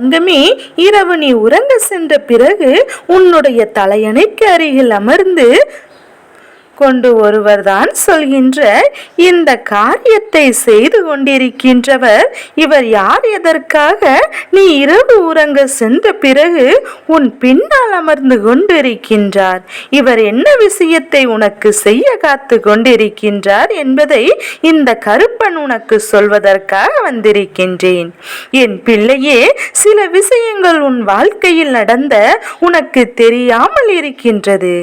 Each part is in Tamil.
தங்கமே இரவு நீ உறங்க சென்ற பிறகு உன்னுடைய தலையணைக்கு அருகில் அமர்ந்து கொண்டு ஒருவர்தான் சொல்கின்ற இந்த காரியத்தை செய்து கொண்டிருக்கின்றவர் இவர் யார் எதற்காக நீ இரவு உறங்க சென்ற பிறகு உன் பின்னால் அமர்ந்து கொண்டிருக்கின்றார்? இவர் என்ன விஷயத்தை உனக்கு செய்ய காத்து கொண்டிருக்கின்றார் என்பதை இந்த கருப்பன் உனக்கு சொல்வதற்காக வந்திருக்கின்றேன். என் பிள்ளையே சில விஷயங்கள் உன் வாழ்க்கையில் நடந்த உனக்கு தெரியாமல் இருக்கின்றது.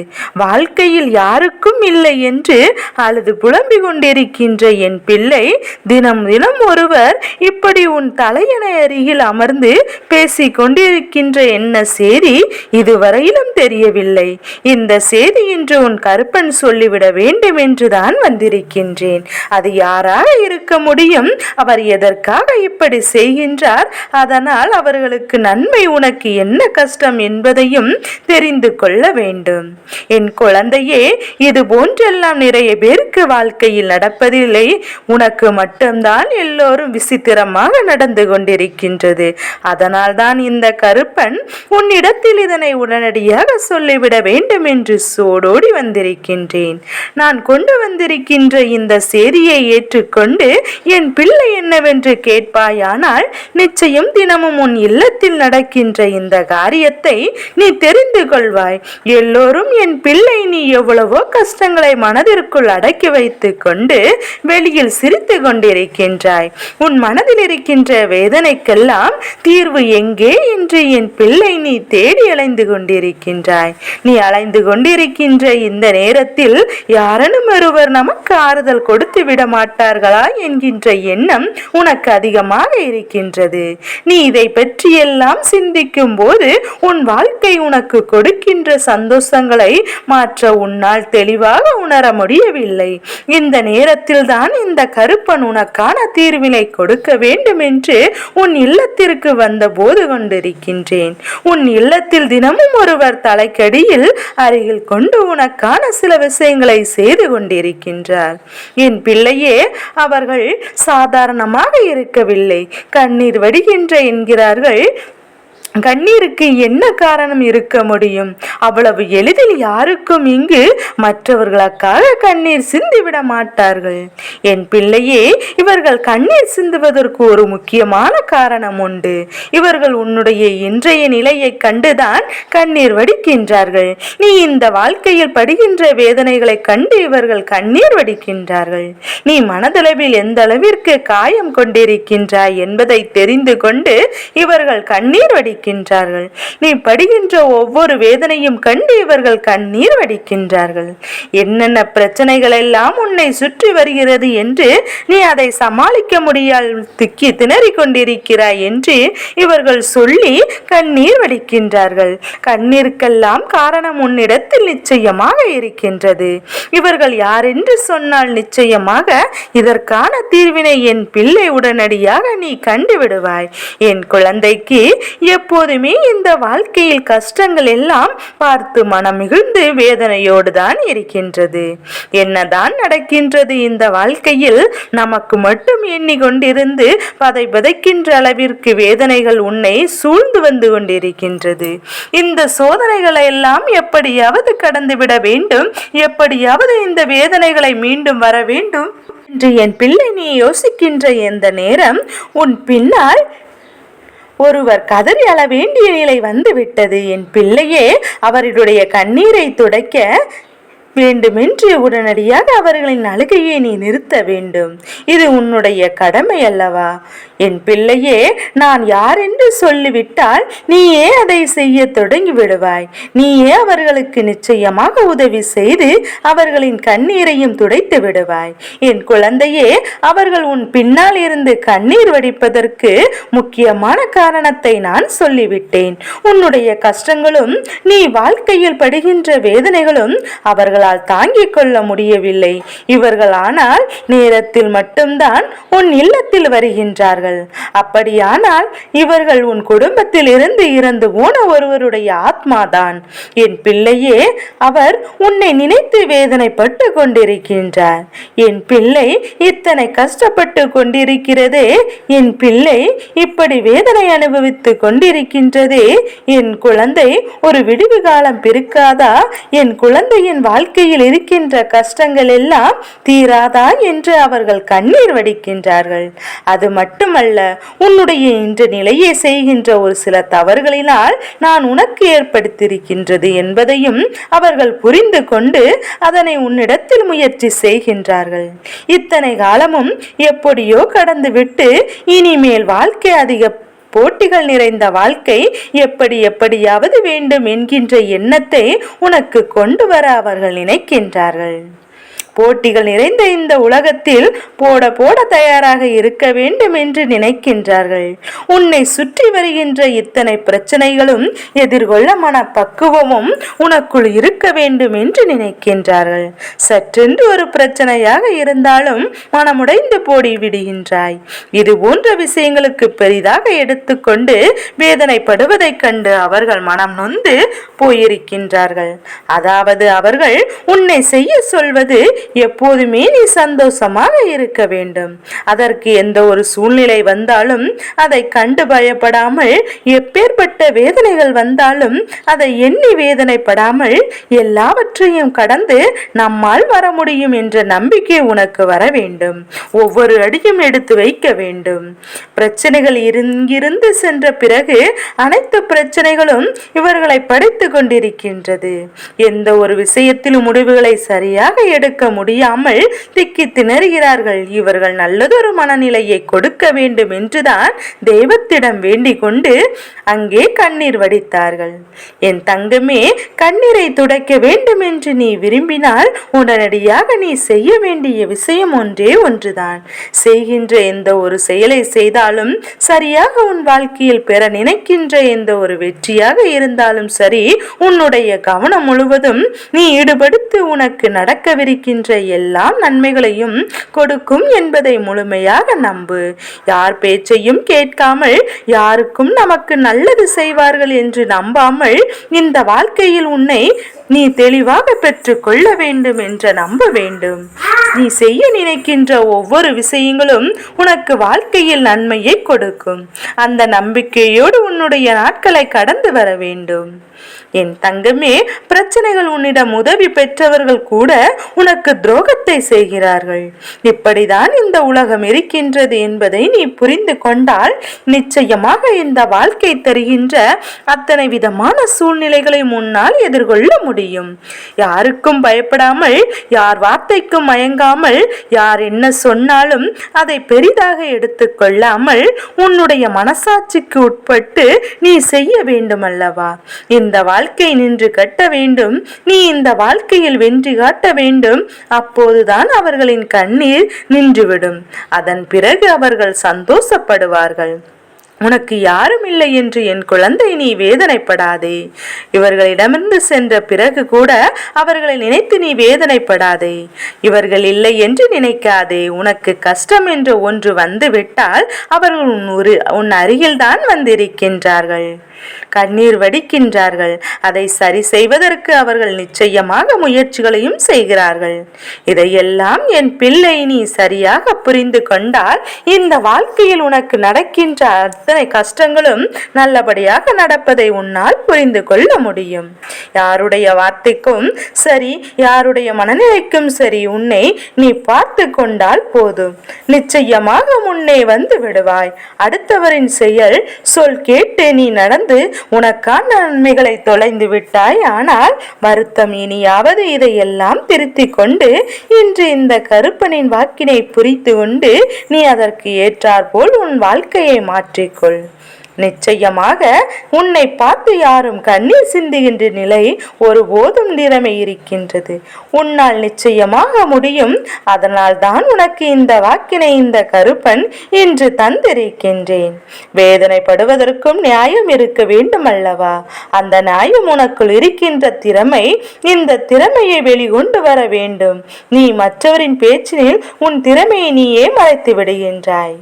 வாழ்க்கையில் யாருக்கும் இல்லை என்று அழுது புலம்பிக் கொண்டிருக்கின்ற என் பிள்ளை தினம் தினம் ஒருவர் இப்படி உன் தலையணை அருகில் அமர்ந்து பேசிக் கொண்டிருக்கின்ற என்ன சேரி இதுவரையிலும் தெரியவில்லை. இந்த சேதி என்று உன் கருப்பன் சொல்லிவிட வேண்டும் என்றுதான் வந்திருக்கின்றேன். அது யாராக இருக்க முடியும்? அவர் எதற்காக இப்படி செய்கின்றார்? அதனால் அவர்களுக்கு நன்மை உனக்கு என்ன கஷ்டம் என்பதையும் தெரிந்து கொள்ள வேண்டும். என் குழந்தையே இது போன்றெல்லாம் நிறைய பேருக்கு வாழ்க்கையில் நடப்பதில்லை. உனக்கு மட்டும்தான் எல்லோரும் விசித்திரமாக நடந்து கொண்டிருக்கின்றது. அதனால் தான் இந்த கருப்பன் உன்னிடத்தில் இதனை உடனடியாக சொல்லிவிட வேண்டும் என்று சோடோடி வந்திருக்கின்றேன். நான் கொண்டு வந்திருக்கின்ற இந்த செய்தியை ஏற்றுக்கொண்டு என் பிள்ளை என்னவென்று கேட்பாயானால் நிச்சயம் தினமும் உன் இல்லத்தில் நடக்கின்ற இந்த காரியத்தை நீ தெரிந்து கொள்வாய். எல்லோரும் என் பிள்ளை நீ எவ்வளவோ கஷ்டங்களை மனதிற்குள் அடக்கி வைத்து கொண்டு வெளியில் சிரித்து கொண்டிருக்கின்றாய். உன் மனதில் இருக்கின்ற வேதனைக்கெல்லாம் தீர்வு எங்கே என்று என் பிள்ளை நீ தேடி அலைந்து கொண்டிருக்கின்றாய். நீ அலைந்து கொண்டிருக்கின்ற இந்த நேரத்தில் யாரனும் ஒருவர் நமக்கு ஆறுதல் கொடுத்து விட மாட்டார்களா என்கின்ற எண்ணம் உனக்கு அதிகமாக இருக்கின்றது. நீ இதை பற்றியெல்லாம் சிந்திக்கும் போது உன் வாழ்க்கை உனக்கு கொடுக்கின்ற சந்தோஷங்களை மாற்ற உன்னால் தெளிவாக உணர முடியவில்லை. இந்த நேரத்தில் தான் இந்த கருப்பன் உனக்கான தீர்வினை கொடுக்க வேண்டும் என்று உன் இல்லத்திற்கு வந்த போது கொண்டிருக்கின்றேன். உன் இல்லத்தில் தினமும் ஒருவர் தலைக்கடியில் அருகில் கொண்டு உனக்கான சில விஷயங்களை செய்து கொண்டிருக்கின்றார். என் பிள்ளையே அவர்கள் சாதாரணமாக இருக்கவில்லை. கண்ணீர் வடிகின்ற என்கிறார்கள். கண்ணீருக்கு என்ன காரணம் இருக்க முடியும்? அவ்வளவு எளிதில் யாருக்கும் இங்கு மற்றவர்களுக்காக கண்ணீர் சிந்திவிட மாட்டார்கள். என் பிள்ளையே இவர்கள் கண்ணீர் சிந்துவதற்கு ஒரு முக்கியமான காரணம் உண்டு. இவர்கள் உன்னுடைய இன்றைய நிலையை கண்டுதான் கண்ணீர் வடிக்கின்றார்கள். நீ இந்த வாழ்க்கையில் படுகின்ற வேதனைகளை கண்டு இவர்கள் கண்ணீர் வடிக்கின்றார்கள். நீ மனதளவில் எந்த அளவிற்கு காயம் கொண்டிருக்கின்றாய் என்பதை தெரிந்து கொண்டு இவர்கள் கண்ணீர் வடிக்கின்றார்கள் நீ படுகின்ற ஒவ்வொரு வேதனையும் கண்டு இவர்கள் கண்ணீர் வடிக்கின்றார்கள். என்னென்ன பிரச்சனைகள் எல்லாம் உன்னை சுற்றி வருகிறது என்று நீ அதை சமாளிக்க முடியால் திக்கி திணறிக் கொண்டிருக்கிறாய் என்று இவர்கள் சொல்லி கண்ணீர் வடிக்கின்றார்கள். கண்ணீருக்கெல்லாம் காரணம் உன்னிடத்தில் நிச்சயமாக இருக்கின்றது. இவர்கள் யார் என்று சொன்னால் நிச்சயமாக இதற்கான தீர்வினை என் பிள்ளை உடனடியாக நீ கண்டுவிடுவாய் என் குழந்தைக்கு எப்போதுமே இந்த வாழ்க்கையில் கஷ்டங்கள் எல்லாம் பார்த்து மனம் மிகுந்து வேதனையோடு தான் இருக்கின்றது. என்னதான் நடக்கின்றது இந்த வாழ்க்கையில் நமக்கு மட்டும் எண்ணிக்கொண்டிருந்து பதை பதைக்கின்ற அளவிற்கு வேதனைகள் உன்னை சூழ்ந்து வந்து கொண்டிருக்கின்றது. இந்த சோதனைகளை எல்லாம் எப்படியாவது கடந்துவிட வேண்டும். எப்படியாவது இந்த வேதனைகளை மீண்டும் வர வேண்டும். என்று என் பிள்ளை நீ யோசிக்கின்ற இந்த நேரம் உன் பின்னால் ஒருவர் கதறி அள வேண்டிய நிலை வந்து விட்டது என் பிள்ளையே அவர்களுடைய கண்ணீரை துடைக்க வேண்டுமென்று உடனடியாக அவர்களின் அழுகையை நீ நிறுத்த வேண்டும். இது உன்னுடைய கடமை அல்லவா என் பிள்ளையே நான் யார் என்று சொல்லிவிட்டால் நீயே அதை செய்ய தொடங்கி விடுவாய் நீயே அவர்களுக்கு நிச்சயமாக உதவி செய்து அவர்களின் கண்ணீரையும் துடைத்து விடுவாய். என் குழந்தையே அவர்கள் உன் பின்னால் இருந்து கண்ணீர் வடிப்பதற்கு முக்கியமான காரணத்தை நான் சொல்லிவிட்டேன். உன்னுடைய கஷ்டங்களும் நீ வாழ்க்கையில் படுகின்ற வேதனைகளும் அவர்களால் அவரால் தாங்கிக் கொள்ள முடியவில்லை. இவர்கள் ஆனால் நேரத்தில் மட்டும்தான் உன் இல்லத்தில் வருகின்றார்கள். அப்படியானால் இவர்கள் உன் குடும்பத்தில் இருந்து இறந்து போன ஒருவருடைய ஆத்மாதான். என் பிள்ளையே அவர் உன்னை நினைத்து வேதனைப்பட்டு கொண்டிருக்கின்றார். என் பிள்ளை இத்தனை கஷ்டப்பட்டு கொண்டிருக்கிறதே என் பிள்ளை இப்படி வேதனை அனுபவித்து கொண்டிருக்கின்றதே என் குழந்தை ஒரு விடுவி காலம் பிறக்காதா என் குழந்தையின் வாழ்க்கை வாழ்க்கையில் இருக்கின்ற கஷ்டங்கள் எல்லாம் தீராதா என்று அவர்கள் கண்ணீர் வடிக்கின்றார்கள். அது மட்டுமல்ல உன்னுடைய இன்று நிலையை செய்கின்ற ஒரு சில தவறுகளினால் நான் உனக்கு ஏற்படுத்தியிருக்கின்றது என்பதையும் அவர்கள் புரிந்து கொண்டு அதனை உன்னிடத்தில் முயற்சி செய்கின்றார்கள். இத்தனை காலமும் எப்படியோ கடந்துவிட்டு இனிமேல் வாழ்க்கை அதிக போட்டிகள் நிறைந்த வாழ்க்கை எப்படி எப்படியாவது வேண்டும் என்கின்ற எண்ணத்தை உனக்கு கொண்டு வர அவர்கள் நினைக்கின்றார்கள். போட்டிகள் நிறைந்த இந்த உலகத்தில் போட போட தயாராக இருக்க வேண்டும் என்று நினைக்கின்றார்கள். உன்னை சுற்றி வருகின்ற இத்தனை பிரச்சனைகளும் எதிர்கொள்ள மனப்பக்குவமும் உனக்குள் இருக்க வேண்டும் என்று நினைக்கின்றார்கள். சற்றென்று ஒரு பிரச்சனையாக இருந்தாலும் மனமுடைந்து போடி விடுகின்றாய். இது போன்ற விஷயங்களுக்கு பெரிதாக எடுத்துக்கொண்டு வேதனைப்படுவதைக் கண்டு அவர்கள் மனம் நொந்து போயிருக்கின்றார்கள். அதாவது அவர்கள் உன்னை செய்ய சொல்வது எப்போதுமே நீ சந்தோஷமாக இருக்க வேண்டும். அதற்கு எந்த ஒரு சூழ்நிலை வந்தாலும் அதை கண்டு பயப்படாமல் எப்பேற்பட்ட வேதனைகள் வந்தாலும் அதை எண்ணி வேதனைப்படாமல் எல்லாவற்றையும் கடந்து நம்மால் வர முடியும் என்ற நம்பிக்கை உனக்கு வர வேண்டும். ஒவ்வொரு அடியும் எடுத்து வைக்க வேண்டும். பிரச்சனைகள் இங்கிருந்து சென்ற பிறகு அனைத்து பிரச்சனைகளும் இவர்களை படைத்து கொண்டிருக்கின்றது. எந்த ஒரு விஷயத்திலும் முடிவுகளை சரியாக எடுக்க முடியாமல் திக்கி திணறுகிறார்கள் இவர்கள் நல்லதொரு மனநிலையை கொடுக்க வேண்டும் என்றுதான் தெய்வத்திடம் வேண்டிக் கொண்டு அங்கே கண்ணீர் வடித்தார்கள். என் தங்கமே கண்ணீரை துடைக்க வேண்டும் என்று நீ விரும்பினால் உடனடியாக நீ செய்ய வேண்டிய விஷயம் ஒன்றே ஒன்றுதான். செய்கின்ற எந்த ஒரு செயலை செய்தாலும் சரியாக உன் வாழ்க்கையில் பெற நினைக்கின்ற எந்த ஒரு வெற்றியாக இருந்தாலும் சரி உன்னுடைய கவனம் முழுவதும் நீ ஈடுபடுத்து உனக்கு நடக்கவிருக்கின்ற எல்லா நன்மைகளையும் கொடுக்கும் என்பதை முழுமையாக நம்பு. யார் பேச்சையும் கேட்காமல் யாருக்கும் நமக்கு நல்லது செய்வார்கள் என்று நம்பாமல் இந்த வாழ்க்கையில் உன்னை நீ தெளிவாக பெற்றுக்கொள்ள வேண்டும் என்று நம்ப வேண்டும். நீ செய்ய நினைக்கின்ற ஒவ்வொரு விஷயங்களும் உனக்கு வாழ்க்கையில் நன்மையை கொடுக்கும். அந்த நம்பிக்கையோடு உன்னுடைய நாட்களை கடந்து வர வேண்டும். என் தங்கமே பிரச்சனைகள் உன்னிடம் உதவி பெற்றவர்கள் கூட உனக்கு துரோகத்தை செய்கிறார்கள். இப்படிதான் இந்த உலகம் இருக்கின்றது என்பதை நீ புரிந்து கொண்டால் நிச்சயமாக இந்த வாழ்க்கை தருகின்ற அத்தனை விதமான சூழ்நிலைகளை முன்னால் எதிர்கொள்ள முடியும். யாருக்கும் பயப்படாமல் யார் வார்த்தைக்கும் மயங்காமல் யார் என்ன சொன்னாலும் அதை பெரிதாக எடுத்துக்கொள்ளாமல் உன்னுடைய மனசாட்சிக்கு உட்பட்டு நீ செய்ய வேண்டுமல்லவா? இந்த இந்த வாழ்க்கை நின்று கட்ட வேண்டும். நீ இந்த வாழ்க்கையில் வெற்றி காட்ட வேண்டும். அப்போதுதான் அவர்களின் கண்ணீர் நின்றுவிடும். அதன் பிறகு அவர்கள் சந்தோஷப்படுவார்கள். உனக்கு யாரும் இல்லை என்று என் குழந்தை நீ வேதனைப்படாதே. இவர்களிடமிருந்து சென்ற பிறகு கூட அவர்களை நினைத்து நீ வேதனைப்படாதே. இவர்கள் இல்லை என்று நினைக்காதே. உனக்கு கஷ்டம் என்ற ஒன்று வந்துவிட்டால் அவர்கள் உன் ஒரு உன் அருகில்தான் வந்திருக்கின்றார்கள். கண்ணீர் வடிக்கின்றார்கள். அதை சரி செய்வதற்கு அவர்கள் நிச்சயமாக முயற்சிகளையும் செய்கிறார்கள். இதையெல்லாம் என் பிள்ளை நீ சரியாக புரிந்து கொண்டால் இந்த வாழ்க்கையில் உனக்கு நடக்கின்ற அத்தனை கஷ்டங்களும் நல்லபடியாக நடப்பதை உன்னால் புரிந்து கொள்ள முடியும். யாருடைய வார்த்தைக்கும் சரி யாருடைய மனநிலைக்கும் சரி உன்னை நீ பார்த்து கொண்டால் போதும். நிச்சயமாக முன்னே வந்து விடுவாய். அடுத்தவரின் செயல் சொல் கேட்டு நீ நடந்து உனக்கான நன்மைகளை தொலைந்து விட்டாய். ஆனால் வருத்தம் இனியாவது இதையெல்லாம் திருத்திக் கொண்டு இன்று இந்த கருப்பனின் வாக்கினை புரித்து கொண்டு நீ அதற்கு ஏற்றாற்போல் உன் வாழ்க்கையை மாற்றிக்கொள். நிச்சயமாக உன்னை பார்த்து யாரும் கண்ணீர் சிந்துகின்ற நிலை ஒருபோதும் நிறமை இருக்கின்றது. உன்னால் நிச்சயமாக முடியும். அதனால் தான் உனக்கு இந்த வாக்கினை இந்த கருப்பன் இன்று தந்திருக்கின்றேன். வேதனைப்படுவதற்கும் நியாயம் இருக்க வேண்டும் அல்லவா அந்த நியாயம் உனக்குள் இருக்கின்ற திறமை இந்த திறமையை வெளிகொண்டு வர வேண்டும். நீ மற்றவரின் பேச்சினில் உன் திறமையை நீயே மறைத்து விடுகின்றாய்.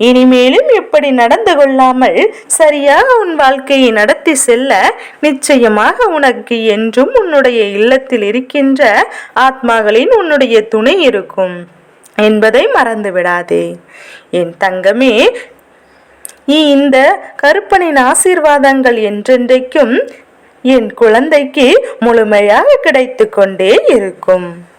இனிமேலும் இப்படி நடந்து கொள்ளாமல் சரியாக உன் வாழ்க்கையை நடத்தி செல்ல நிச்சயமாக உனக்கு என்றும் உன்னுடைய இல்லத்தில் இருக்கின்ற ஆத்மாக்களின் உன்னுடைய துணை இருக்கும் என்பதை மறந்து விடாதே என் தங்கமே நீ இந்த கருப்பனின் ஆசீர்வாதங்கள் என்றென்றைக்கும் என் குழந்தைக்கு முழுமையாக கிடைத்து கொண்டே இருக்கும்.